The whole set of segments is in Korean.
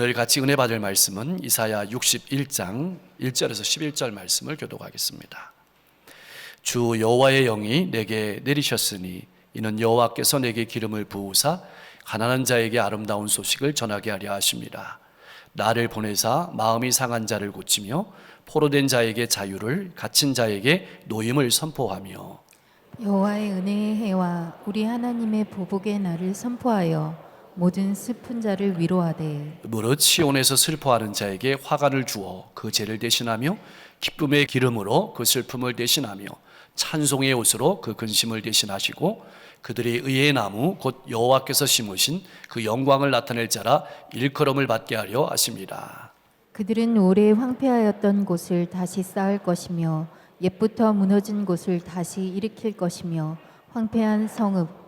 오늘 같이 은혜 받을 말씀은 이사야 61장 1절에서 11절 말씀을 교독하겠습니다. 주 여호와의 영이 내게 내리셨으니 이는 여호와께서 내게 기름을 부으사 가난한 자에게 아름다운 소식을 전하게 하려 하십니다. 나를 보내사 마음이 상한 자를 고치며 포로된 자에게 자유를 갇힌 자에게 노임을 선포하며 여호와의 은혜의 해와 우리 하나님의 보복의 날을 선포하여 모든 슬픈 자를 위로하되 무릇 시온에서 슬퍼하는 자에게 화관을 주어 그 죄를 대신하며 기쁨의 기름으로 그 슬픔을 대신하며 찬송의 옷으로 그 근심을 대신하시고 그들의 의의 나무 곧 여호와께서 심으신 그 영광을 나타낼 자라 일컬음을 받게 하려 하십니다. 그들은 오래 황폐하였던 곳을 다시 쌓을 것이며 옛부터 무너진 곳을 다시 일으킬 것이며 황폐한 성읍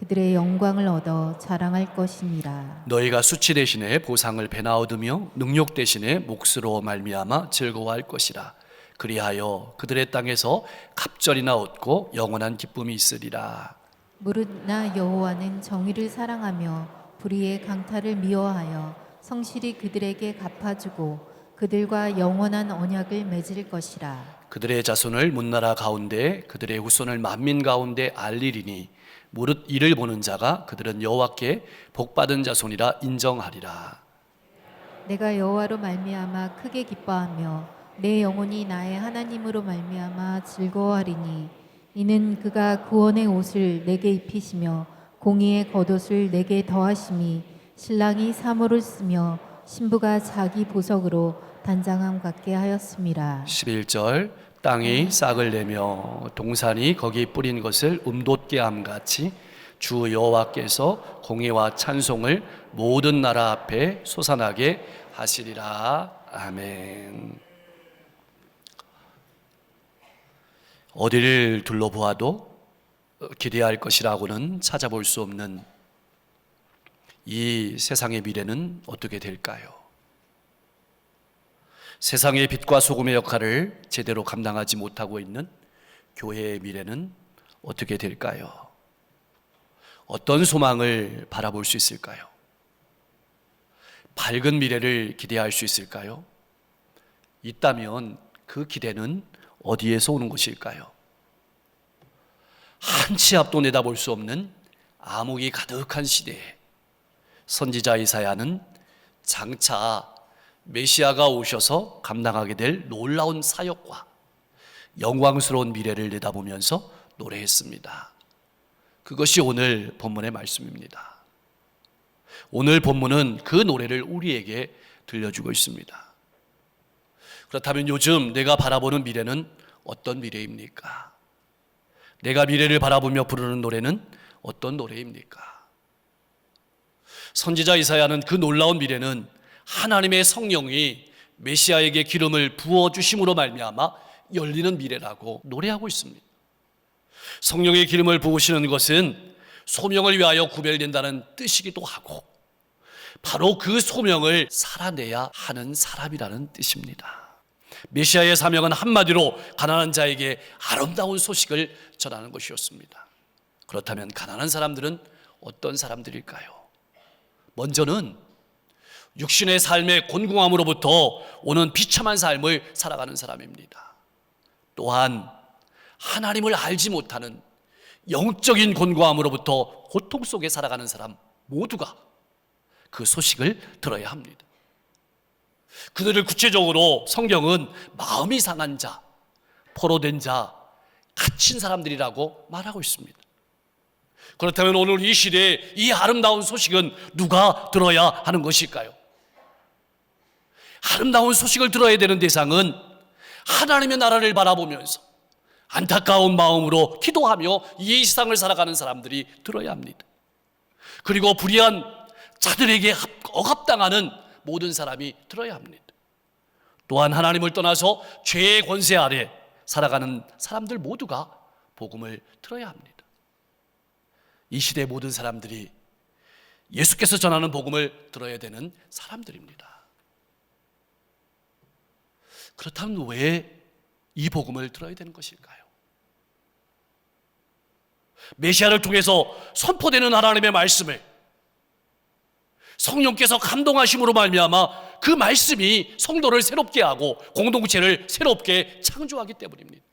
그들의 영광을 얻어 자랑할 것이니라. 너희가 수치 대신에 보상을 배나 얻으며 능력 대신에 몫으로 말미암아 즐거워할 것이라. 그리하여 그들의 땅에서 갑절이나 얻고 영원한 기쁨이 있으리라. 무릇 나 여호와는 정의를 사랑하며 불의의 강탈을 미워하여 성실히 그들에게 갚아주고 그들과 영원한 언약을 맺을 것이라. 그들의 자손을 문나라 가운데 그들의 후손을 만민 가운데 알리리니 무릇 이를 보는 자가 그들은 여호와께 복 받은 자손이라 인정하리라. 내가 여호와로 말미암아 크게 기뻐하며 내 영혼이 나의 하나님으로 말미암아 즐거워하리니 이는 그가 구원의 옷을 내게 입히시며 공의의 겉옷을 내게 더하심이 신랑이 사모를 쓰며 신부가 자기 보석으로 단장함 같게 하였음이라 11절 땅이 싹을 내며 동산이 거기 뿌린 것을 음돋게 함 같이 주 여호와께서 공의와 찬송을 모든 나라 앞에 솟아나게 하시리라 아멘. 어디를 둘러보아도 기대할 것이라고는 찾아볼 수 없는 이 세상의 미래는 어떻게 될까요? 세상의 빛과 소금의 역할을 제대로 감당하지 못하고 있는 교회의 미래는 어떻게 될까요? 어떤 소망을 바라볼 수 있을까요? 밝은 미래를 기대할 수 있을까요? 있다면 그 기대는 어디에서 오는 것일까요? 한 치 앞도 내다볼 수 없는 암흑이 가득한 시대에 선지자 이사야는 장차 메시아가 오셔서 감당하게 될 놀라운 사역과 영광스러운 미래를 내다보면서 노래했습니다. 그것이 오늘 본문의 말씀입니다. 오늘 본문은 그 노래를 우리에게 들려주고 있습니다. 그렇다면 요즘 내가 바라보는 미래는 어떤 미래입니까? 내가 미래를 바라보며 부르는 노래는 어떤 노래입니까? 선지자 이사야는 그 놀라운 미래는 하나님의 성령이 메시아에게 기름을 부어 주심으로 말미암아 열리는 미래라고 노래하고 있습니다. 성령의 기름을 부으시는 것은 소명을 위하여 구별된다는 뜻이기도 하고 바로 그 소명을 살아내야 하는 사람이라는 뜻입니다. 메시아의 사명은 한마디로 가난한 자에게 아름다운 소식을 전하는 것이었습니다. 그렇다면 가난한 사람들은 어떤 사람들일까요? 먼저는 육신의 삶의 곤궁함으로부터 오는 비참한 삶을 살아가는 사람입니다. 또한 하나님을 알지 못하는 영적인 곤고함으로부터 고통 속에 살아가는 사람 모두가 그 소식을 들어야 합니다. 그들을 구체적으로 성경은 마음이 상한 자, 포로된 자, 갇힌 사람들이라고 말하고 있습니다. 그렇다면 오늘 이 시대에 이 아름다운 소식은 누가 들어야 하는 것일까요? 아름다운 소식을 들어야 되는 대상은 하나님의 나라를 바라보면서 안타까운 마음으로 기도하며 이 세상을 살아가는 사람들이 들어야 합니다. 그리고 불의한 자들에게 억압당하는 모든 사람이 들어야 합니다. 또한 하나님을 떠나서 죄의 권세 아래 살아가는 사람들 모두가 복음을 들어야 합니다. 이 시대 모든 사람들이 예수께서 전하는 복음을 들어야 되는 사람들입니다. 그렇다면 왜 이 복음을 들어야 되는 것일까요? 메시아를 통해서 선포되는 하나님의 말씀을 성령께서 감동하심으로 말미암아 그 말씀이 성도를 새롭게 하고 공동체를 새롭게 창조하기 때문입니다.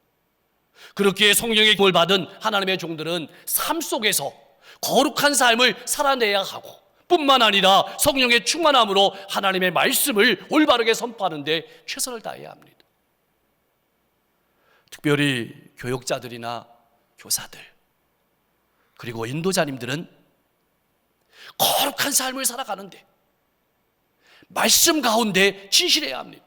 그렇게 성령의 힘을 받은 하나님의 종들은 삶 속에서 거룩한 삶을 살아내야 하고 뿐만 아니라 성령의 충만함으로 하나님의 말씀을 올바르게 선포하는데 최선을 다해야 합니다. 특별히 교육자들이나 교사들 그리고 인도자님들은 거룩한 삶을 살아가는데 말씀 가운데 진실해야 합니다.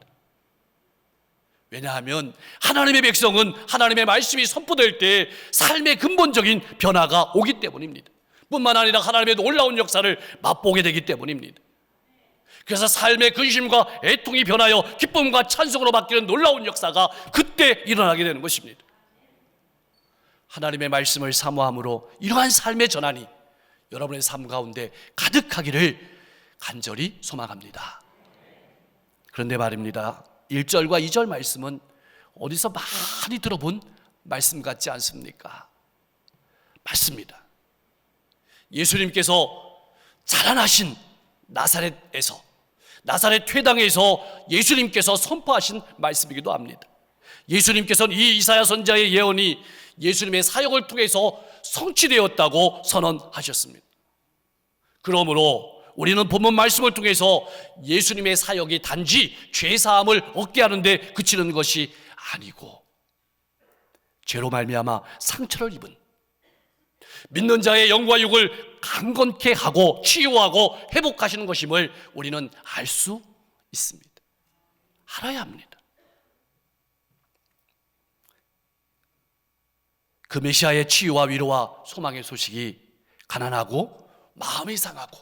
왜냐하면 하나님의 백성은 하나님의 말씀이 선포될 때 삶의 근본적인 변화가 오기 때문입니다. 뿐만 아니라 하나님의 놀라운 역사를 맛보게 되기 때문입니다. 그래서 삶의 근심과 애통이 변하여 기쁨과 찬송으로 바뀌는 놀라운 역사가 그때 일어나게 되는 것입니다. 하나님의 말씀을 사모함으로 이러한 삶의 전환이 여러분의 삶 가운데 가득하기를 간절히 소망합니다. 그런데 말입니다. 1절과 2절 말씀은 어디서 많이 들어본 말씀 같지 않습니까? 맞습니다. 예수님께서 자라나신 나사렛에서 나사렛 회당에서 예수님께서 선포하신 말씀이기도 합니다. 예수님께서는 이 이사야 선자의 예언이 예수님의 사역을 통해서 성취되었다고 선언하셨습니다. 그러므로 우리는 본문 말씀을 통해서 예수님의 사역이 단지 죄 사함을 얻게 하는데 그치는 것이 아니고 죄로 말미암아 상처를 입은 믿는 자의 영과 육을 강건케 하고 치유하고 회복하시는 것임을 우리는 알 수 있습니다. 알아야 합니다. 그 메시아의 치유와 위로와 소망의 소식이 가난하고 마음이 상하고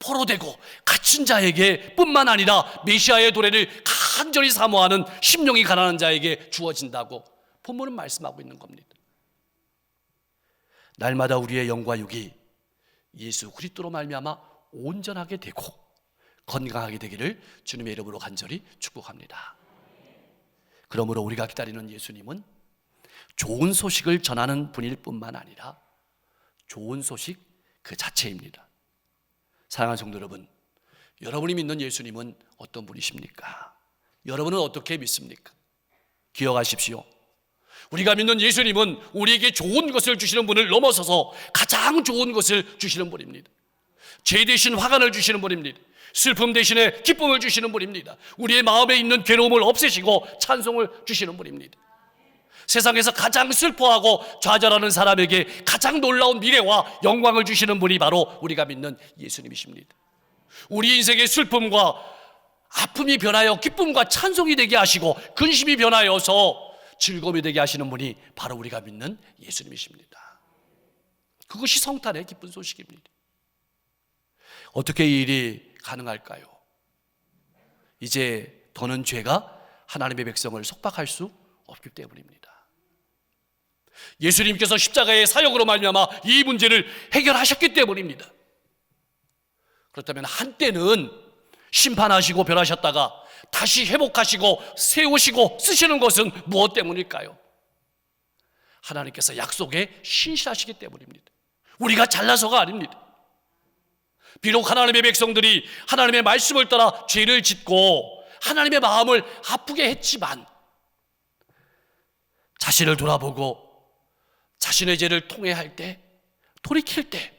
포로되고 갇힌 자에게 뿐만 아니라 메시아의 도래를 간절히 사모하는 심령이 가난한 자에게 주어진다고 본문은 말씀하고 있는 겁니다. 날마다 우리의 영과 육이 예수 그리스도로 말미암아 온전하게 되고 건강하게 되기를 주님의 이름으로 간절히 축복합니다. 그러므로 우리가 기다리는 예수님은 좋은 소식을 전하는 분일 뿐만 아니라 좋은 소식 그 자체입니다. 사랑하는 성도 여러분, 여러분이 믿는 예수님은 어떤 분이십니까? 여러분은 어떻게 믿습니까? 기억하십시오. 우리가 믿는 예수님은 우리에게 좋은 것을 주시는 분을 넘어서서 가장 좋은 것을 주시는 분입니다. 죄 대신 화관을 주시는 분입니다. 슬픔 대신에 기쁨을 주시는 분입니다. 우리의 마음에 있는 괴로움을 없애시고 찬송을 주시는 분입니다. 세상에서 가장 슬퍼하고 좌절하는 사람에게 가장 놀라운 미래와 영광을 주시는 분이 바로 우리가 믿는 예수님이십니다. 우리 인생의 슬픔과 아픔이 변하여 기쁨과 찬송이 되게 하시고 근심이 변하여서 즐거움이 되게 하시는 분이 바로 우리가 믿는 예수님이십니다. 그것이 성탄의 기쁜 소식입니다. 어떻게 이 일이 가능할까요? 이제 더는 죄가 하나님의 백성을 속박할 수 없기 때문입니다. 예수님께서 십자가의 사역으로 말미암아 이 문제를 해결하셨기 때문입니다. 그렇다면 한때는 심판하시고 변하셨다가 다시 회복하시고 세우시고 쓰시는 것은 무엇 때문일까요? 하나님께서 약속에 신실하시기 때문입니다. 우리가 잘나서가 아닙니다. 비록 하나님의 백성들이 하나님의 말씀을 따라 죄를 짓고 하나님의 마음을 아프게 했지만 자신을 돌아보고 자신의 죄를 통회할 때 돌이킬 때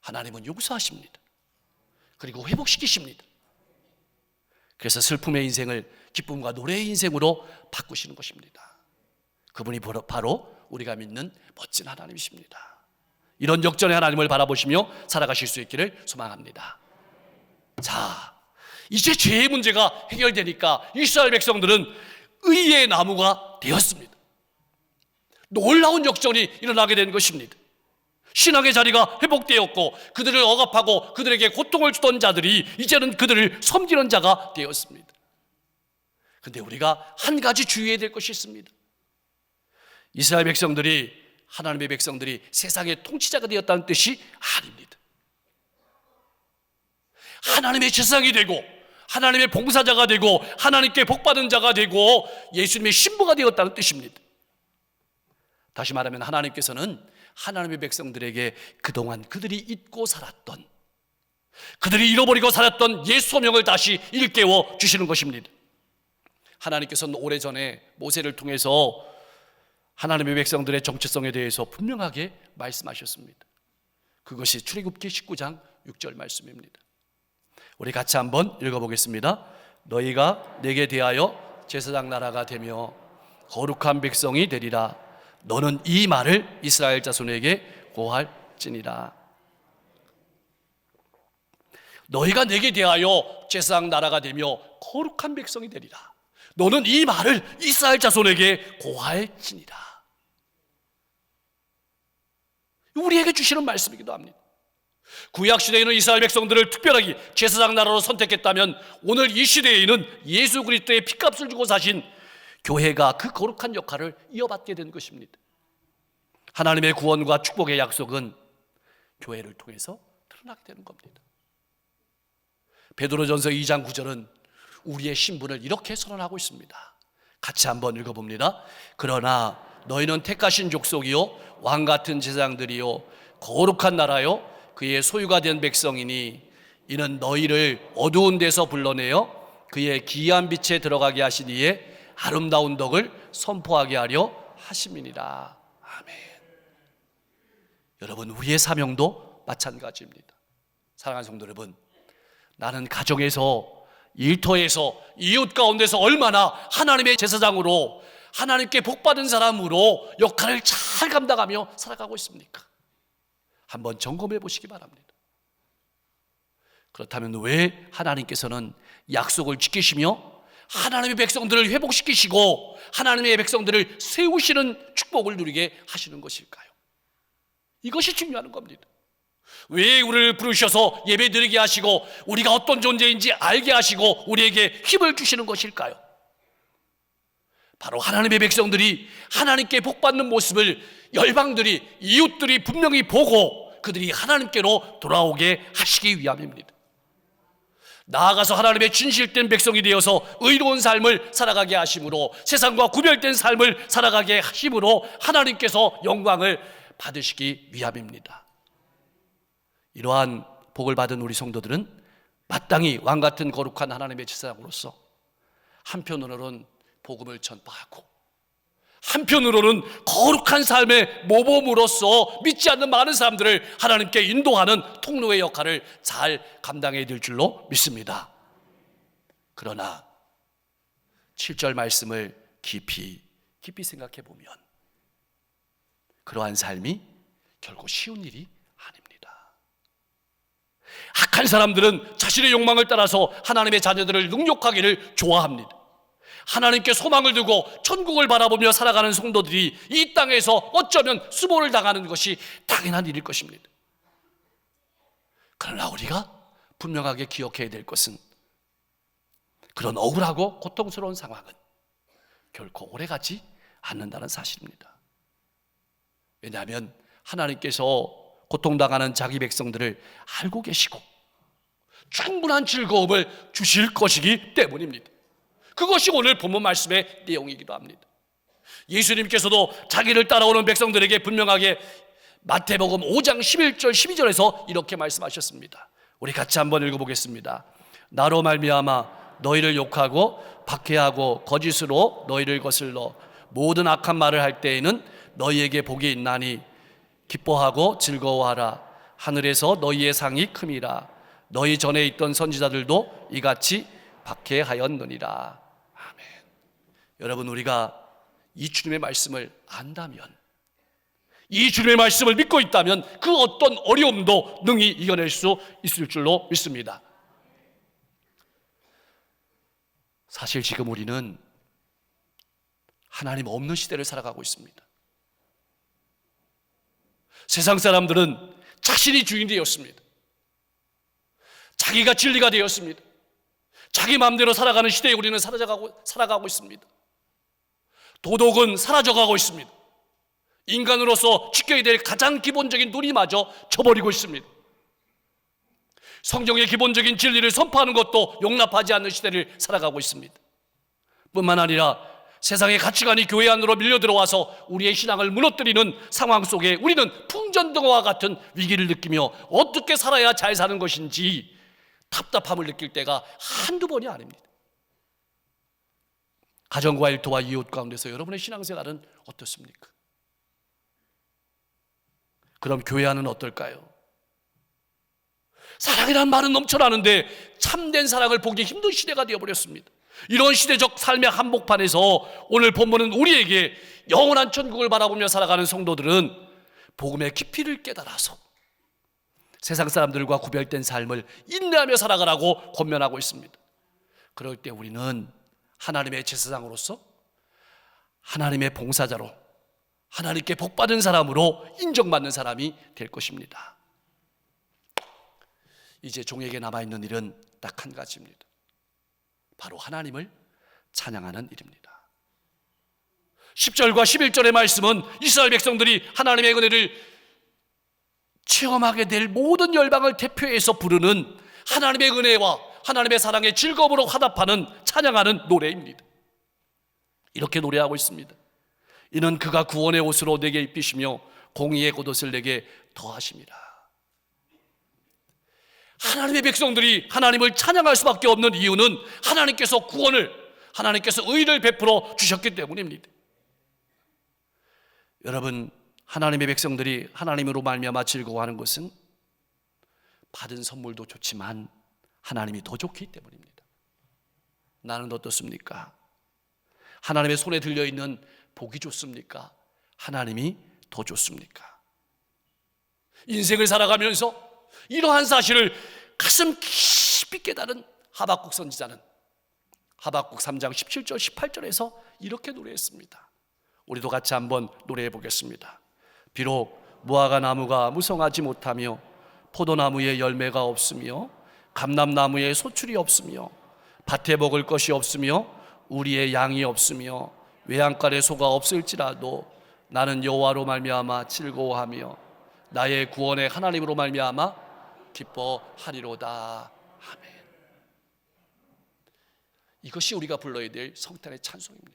하나님은 용서하십니다. 그리고 회복시키십니다. 그래서 슬픔의 인생을 기쁨과 노래의 인생으로 바꾸시는 것입니다. 그분이 바로 우리가 믿는 멋진 하나님이십니다. 이런 역전의 하나님을 바라보시며 살아가실 수 있기를 소망합니다. 자, 이제 죄의 문제가 해결되니까 이스라엘 백성들은 의의 나무가 되었습니다. 놀라운 역전이 일어나게 된 것입니다. 신앙의 자리가 회복되었고 그들을 억압하고 그들에게 고통을 주던 자들이 이제는 그들을 섬기는 자가 되었습니다. 근데 우리가 한 가지 주의해야 될 것이 있습니다. 이스라엘 백성들이 하나님의 백성들이 세상의 통치자가 되었다는 뜻이 아닙니다. 하나님의 제사장이 되고 하나님의 봉사자가 되고 하나님께 복받은 자가 되고 예수님의 신부가 되었다는 뜻입니다. 다시 말하면 하나님께서는 하나님의 백성들에게 그동안 그들이 잊고 살았던 그들이 잃어버리고 살았던 옛 소명을 다시 일깨워 주시는 것입니다. 하나님께서는 오래전에 모세를 통해서 하나님의 백성들의 정체성에 대해서 분명하게 말씀하셨습니다. 그것이 출애굽기 19장 6절 말씀입니다. 우리 같이 한번 읽어보겠습니다. 너희가 내게 대하여 제사장 나라가 되며 거룩한 백성이 되리라. 너는 이 말을 이스라엘 자손에게 고할지니라. 너희가 내게 대하여 제사장 나라가 되며 거룩한 백성이 되리라. 너는 이 말을 이스라엘 자손에게 고할지니라. 우리에게 주시는 말씀이기도 합니다. 구약 시대에는 이스라엘 백성들을 특별하게 제사장 나라로 선택했다면 오늘 이 시대에는 예수 그리스도의 피값을 주고 사신 교회가 그 거룩한 역할을 이어받게 된 것입니다. 하나님의 구원과 축복의 약속은 교회를 통해서 드러나게 되는 겁니다. 베드로전서 2장 9절은 우리의 신분을 이렇게 선언하고 있습니다. 같이 한번 읽어봅니다. 그러나 너희는 택하신 족속이요 왕 같은 제사장들이요 거룩한 나라요 그의 소유가 된 백성이니 이는 너희를 어두운 데서 불러내어 그의 기이한 빛에 들어가게 이의 아름다운 덕을 선포하게 하려 하심이니라. 아멘. 여러분 우리의 사명도 마찬가지입니다. 사랑하는 성도 여러분, 나는 가정에서 일터에서 이웃 가운데서 얼마나 하나님의 제사장으로 하나님께 복받은 사람으로 역할을 잘 감당하며 살아가고 있습니까? 한번 점검해 보시기 바랍니다. 그렇다면 왜 하나님께서는 약속을 지키시며 하나님의 백성들을 회복시키시고 하나님의 백성들을 세우시는 축복을 누리게 하시는 것일까요? 이것이 중요한 겁니다. 왜 우리를 부르셔서 예배 드리게 하시고 우리가 어떤 존재인지 알게 하시고 우리에게 힘을 주시는 것일까요? 바로 하나님의 백성들이 하나님께 복받는 모습을 열방들이 이웃들이 분명히 보고 그들이 하나님께로 돌아오게 하시기 위함입니다. 나아가서 하나님의 진실된 백성이 되어서 의로운 삶을 살아가게 하심으로 세상과 구별된 삶을 살아가게 하심으로 하나님께서 영광을 받으시기 위함입니다. 이러한 복을 받은 우리 성도들은 마땅히 왕 같은 거룩한 하나님의 제사장으로서 한편으로는 복음을 전파하고 한편으로는 거룩한 삶의 모범으로서 믿지 않는 많은 사람들을 하나님께 인도하는 통로의 역할을 잘 감당해야 될 줄로 믿습니다. 그러나 7절 말씀을 깊이 깊이 생각해 보면 그러한 삶이 결코 쉬운 일이 아닙니다. 악한 사람들은 자신의 욕망을 따라서 하나님의 자녀들을 능욕하기를 좋아합니다. 하나님께 소망을 두고 천국을 바라보며 살아가는 성도들이 이 땅에서 어쩌면 수모를 당하는 것이 당연한 일일 것입니다. 그러나 우리가 분명하게 기억해야 될 것은 그런 억울하고 고통스러운 상황은 결코 오래가지 않는다는 사실입니다. 왜냐하면 하나님께서 고통당하는 자기 백성들을 알고 계시고 충분한 즐거움을 주실 것이기 때문입니다. 그것이 오늘 본문 말씀의 내용이기도 합니다. 예수님께서도 자기를 따라오는 백성들에게 분명하게 마태복음 5장 11절 12절에서 이렇게 말씀하셨습니다. 우리 같이 한번 읽어보겠습니다. 나로 말미암아 너희를 욕하고 박해하고 거짓으로 너희를 거슬러 모든 악한 말을 할 때에는 너희에게 복이 있나니 기뻐하고 즐거워하라 하늘에서 너희의 상이 큼이라 너희 전에 있던 선지자들도 이같이 박해하였느니라 여러분 우리가 이 주님의 말씀을 안다면 이 주님의 말씀을 믿고 있다면 그 어떤 어려움도 능히 이겨낼 수 있을 줄로 믿습니다. 사실 지금 우리는 하나님 없는 시대를 살아가고 있습니다. 세상 사람들은 자신이 주인이 되었습니다. 자기가 진리가 되었습니다. 자기 마음대로 살아가는 시대에 우리는 살아가고, 살아가고 있습니다. 도덕은 사라져가고 있습니다. 인간으로서 지켜야 될 가장 기본적인 눈이마저 쳐버리고 있습니다. 성경의 기본적인 진리를 선포하는 것도 용납하지 않는 시대를 살아가고 있습니다. 뿐만 아니라 세상의 가치관이 교회 안으로 밀려 들어와서 우리의 신앙을 무너뜨리는 상황 속에 우리는 풍전등화와 같은 위기를 느끼며 어떻게 살아야 잘 사는 것인지 답답함을 느낄 때가 한두 번이 아닙니다. 가정과 일터와 이웃 가운데서 여러분의 신앙생활은 어떻습니까? 그럼 교회 안은 어떨까요? 사랑이란 말은 넘쳐나는데 참된 사랑을 보기 힘든 시대가 되어버렸습니다. 이런 시대적 삶의 한복판에서 오늘 본문은 우리에게 영원한 천국을 바라보며 살아가는 성도들은 복음의 깊이를 깨달아서 세상 사람들과 구별된 삶을 인내하며 살아가라고 권면하고 있습니다. 그럴 때 우리는 하나님의 제사장으로서 하나님의 봉사자로 하나님께 복받은 사람으로 인정받는 사람이 될 것입니다. 이제 종에게 남아있는 일은 딱 한 가지입니다. 바로 하나님을 찬양하는 일입니다. 10절과 11절의 말씀은 이스라엘 백성들이 하나님의 은혜를 체험하게 될 모든 열방을 대표해서 부르는 하나님의 은혜와 하나님의 사랑의 즐거움으로 화답하는 찬양하는 노래입니다. 이렇게 노래하고 있습니다. 이는 그가 구원의 옷으로 내게 입히시며 공의의 겉옷을 내게 더하십니다. 하나님의 백성들이 하나님을 찬양할 수밖에 없는 이유는 하나님께서 구원을 하나님께서 의를 베풀어 주셨기 때문입니다. 여러분 하나님의 백성들이 하나님으로 말미암아 즐거워하는 것은 받은 선물도 좋지만 하나님이 더 좋기 때문입니다. 나는 어떻습니까? 하나님의 손에 들려 있는 복이 좋습니까? 하나님이 더 좋습니까? 인생을 살아가면서 이러한 사실을 가슴 깊이 깨달은 하박국 선지자는 하박국 3장 17절 18절에서 이렇게 노래했습니다. 우리도 같이 한번 노래해 보겠습니다. 비록 무화과 나무가 무성하지 못하며 포도나무에 열매가 없으며 감람나무에 소출이 없으며 밭에 먹을 것이 없으며 우리의 양이 없으며 외양간에 소가 없을지라도 나는 여호와로 말미암아 즐거워하며 나의 구원의 하나님으로 말미암아 기뻐하리로다. 아멘. 이것이 우리가 불러야 될 성탄의 찬송입니다.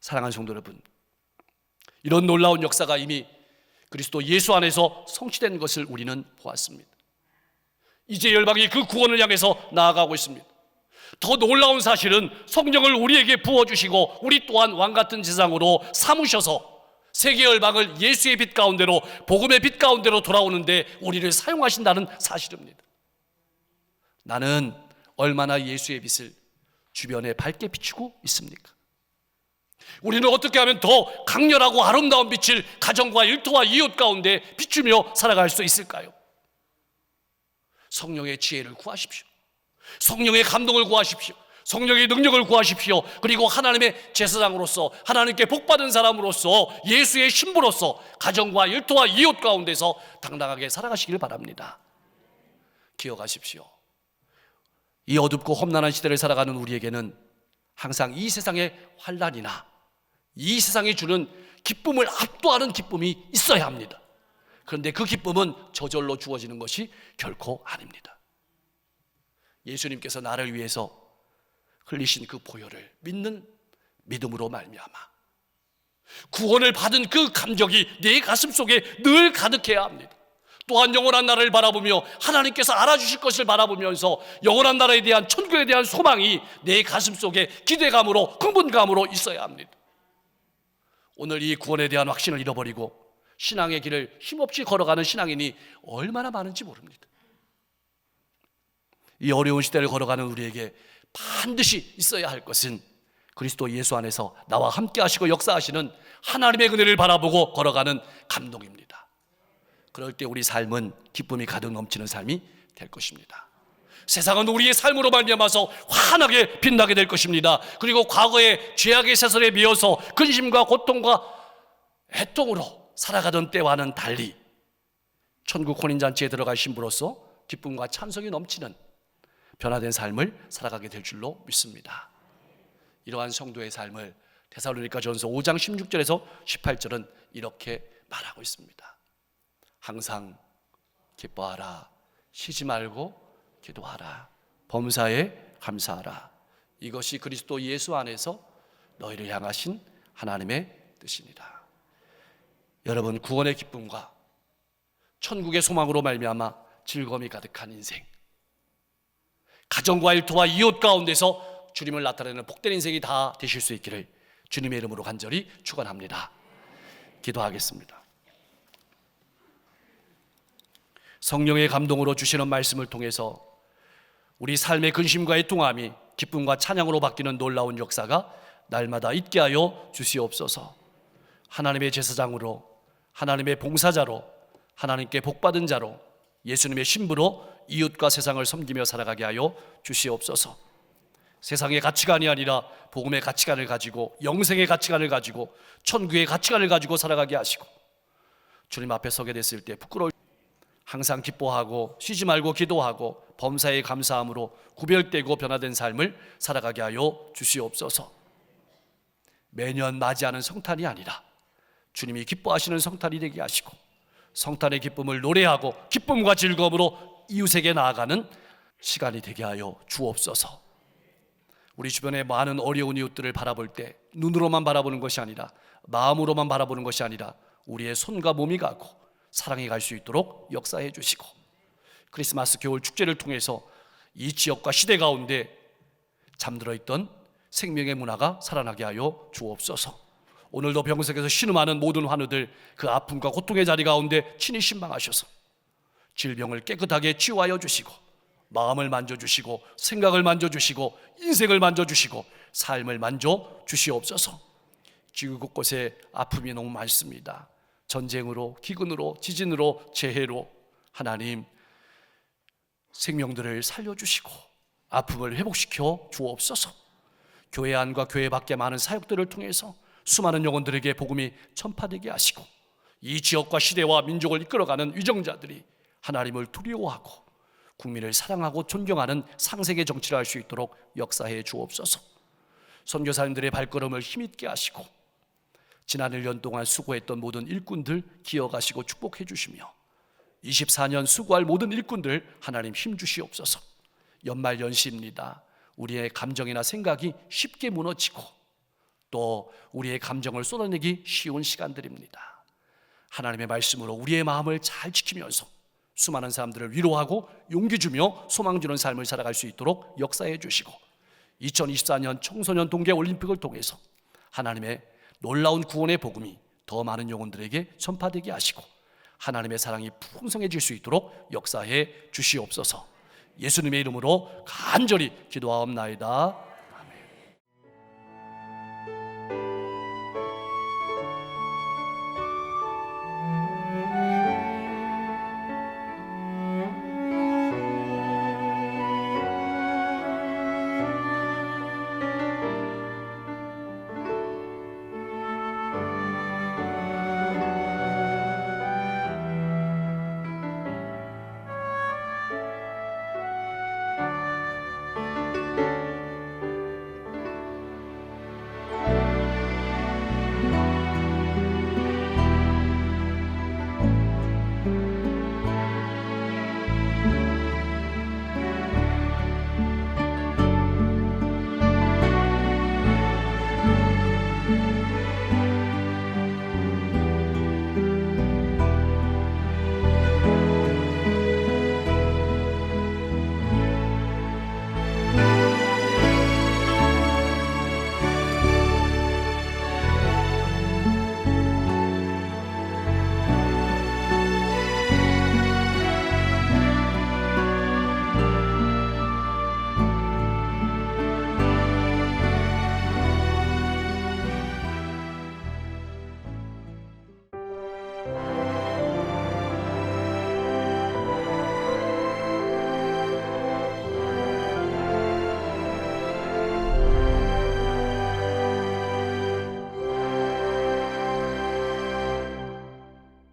사랑하는 성도 여러분, 이런 놀라운 역사가 이미 그리스도 예수 안에서 성취된 것을 우리는 보았습니다. 이제 열방이 그 구원을 향해서 나아가고 있습니다. 더 놀라운 사실은 성령을 우리에게 부어주시고 우리 또한 왕 같은 세상으로 삼으셔서 세계 열방을 예수의 빛 가운데로 복음의 빛 가운데로 돌아오는데 우리를 사용하신다는 사실입니다. 나는 얼마나 예수의 빛을 주변에 밝게 비추고 있습니까? 우리는 어떻게 하면 더 강렬하고 아름다운 빛을 가정과 일터와 이웃 가운데 비추며 살아갈 수 있을까요? 성령의 지혜를 구하십시오. 성령의 감동을 구하십시오. 성령의 능력을 구하십시오. 그리고 하나님의 제사장으로서 하나님께 복받은 사람으로서 예수의 신부로서 가정과 일터와 이웃 가운데서 당당하게 살아가시길 바랍니다. 기억하십시오. 이 어둡고 험난한 시대를 살아가는 우리에게는 항상 이 세상의 환란이나 이 세상이 주는 기쁨을 압도하는 기쁨이 있어야 합니다. 그런데 그 기쁨은 저절로 주어지는 것이 결코 아닙니다. 예수님께서 나를 위해서 흘리신 그 보혈을 믿는 믿음으로 말미암아 구원을 받은 그 감격이 내 가슴 속에 늘 가득해야 합니다. 또한 영원한 나라를 바라보며 하나님께서 알아주실 것을 바라보면서 영원한 나라에 대한 천국에 대한 소망이 내 가슴 속에 기대감으로 흥분감으로 있어야 합니다. 오늘 이 구원에 대한 확신을 잃어버리고 신앙의 길을 힘없이 걸어가는 신앙인이 얼마나 많은지 모릅니다. 이 어려운 시대를 걸어가는 우리에게 반드시 있어야 할 것은 그리스도 예수 안에서 나와 함께 하시고 역사하시는 하나님의 은혜를 바라보고 걸어가는 감동입니다. 그럴 때 우리 삶은 기쁨이 가득 넘치는 삶이 될 것입니다. 세상은 우리의 삶으로 말미암아서 환하게 빛나게 될 것입니다. 그리고 과거의 죄악의 세설에 미어서 근심과 고통과 애통으로 살아가던 때와는 달리 천국 혼인잔치에 들어갈 신부로서 기쁨과 찬성이 넘치는 변화된 삶을 살아가게 될 줄로 믿습니다. 이러한 성도의 삶을 데살로니가 전서 5장 16절에서 18절은 이렇게 말하고 있습니다. 항상 기뻐하라. 쉬지 말고 기도하라. 범사에 감사하라. 이것이 그리스도 예수 안에서 너희를 향하신 하나님의 뜻이니라. 여러분 구원의 기쁨과 천국의 소망으로 말미암아 즐거움이 가득한 인생. 가정과 일터와 이웃 가운데서 주님을 나타내는 복된 인생이 다 되실 수 있기를 주님의 이름으로 간절히 축원합니다. 기도하겠습니다. 성령의 감동으로 주시는 말씀을 통해서 우리 삶의 근심과 애통함이 기쁨과 찬양으로 바뀌는 놀라운 역사가 날마다 있게 하여 주시옵소서. 하나님의 제사장으로 하나님의 봉사자로 하나님께 복받은 자로 예수님의 신부로 이웃과 세상을 섬기며 살아가게 하여 주시옵소서. 세상의 가치관이 아니라 복음의 가치관을 가지고 영생의 가치관을 가지고 천국의 가치관을 가지고 살아가게 하시고 주님 앞에 서게 됐을 때 부끄러울 항상 기뻐하고 쉬지 말고 기도하고 범사에 감사함으로 구별되고 변화된 삶을 살아가게 하여 주시옵소서. 매년 맞이하는 성탄이 아니라 주님이 기뻐하시는 성탄이 되게 하시고 성탄의 기쁨을 노래하고 기쁨과 즐거움으로 이웃에게 나아가는 시간이 되게 하여 주옵소서. 우리 주변의 많은 어려운 이웃들을 바라볼 때 눈으로만 바라보는 것이 아니라 마음으로만 바라보는 것이 아니라 우리의 손과 몸이 가고 사랑해 갈수 있도록 역사해 주시고 크리스마스 겨울 축제를 통해서 이 지역과 시대 가운데 잠들어 있던 생명의 문화가 살아나게 하여 주옵소서. 오늘도 병석에서 신음하는 모든 환우들 그 아픔과 고통의 자리 가운데 친히 신방하셔서 질병을 깨끗하게 치유하여 주시고 마음을 만져 주시고 생각을 만져 주시고 인생을 만져 주시고 삶을 만져 주시옵소서. 지구 곳곳에 아픔이 너무 많습니다. 전쟁으로, 기근으로, 지진으로, 재해로 하나님 생명들을 살려주시고 아픔을 회복시켜 주옵소서. 교회 안과 교회 밖에 많은 사역들을 통해서 수많은 영혼들에게 복음이 전파되게 하시고 이 지역과 시대와 민족을 이끌어가는 위정자들이 하나님을 두려워하고 국민을 사랑하고 존경하는 상생의 정치를 할 수 있도록 역사해 주옵소서. 선교사님들의 발걸음을 힘있게 하시고 지난 1년 동안 수고했던 모든 일꾼들 기억하시고 축복해 주시며 24년 수고할 모든 일꾼들 하나님 힘 주시옵소서. 연말 연시입니다. 우리의 감정이나 생각이 쉽게 무너지고 또 우리의 감정을 쏟아내기 쉬운 시간들입니다. 하나님의 말씀으로 우리의 마음을 잘 지키면서 수많은 사람들을 위로하고 용기 주며 소망 주는 삶을 살아갈 수 있도록 역사해 주시고 2024년 청소년 동계 올림픽을 통해서 하나님의 놀라운 구원의 복음이 더 많은 영혼들에게 전파되게 하시고 하나님의 사랑이 풍성해질 수 있도록 역사해 주시옵소서. 예수님의 이름으로 간절히 기도하옵나이다.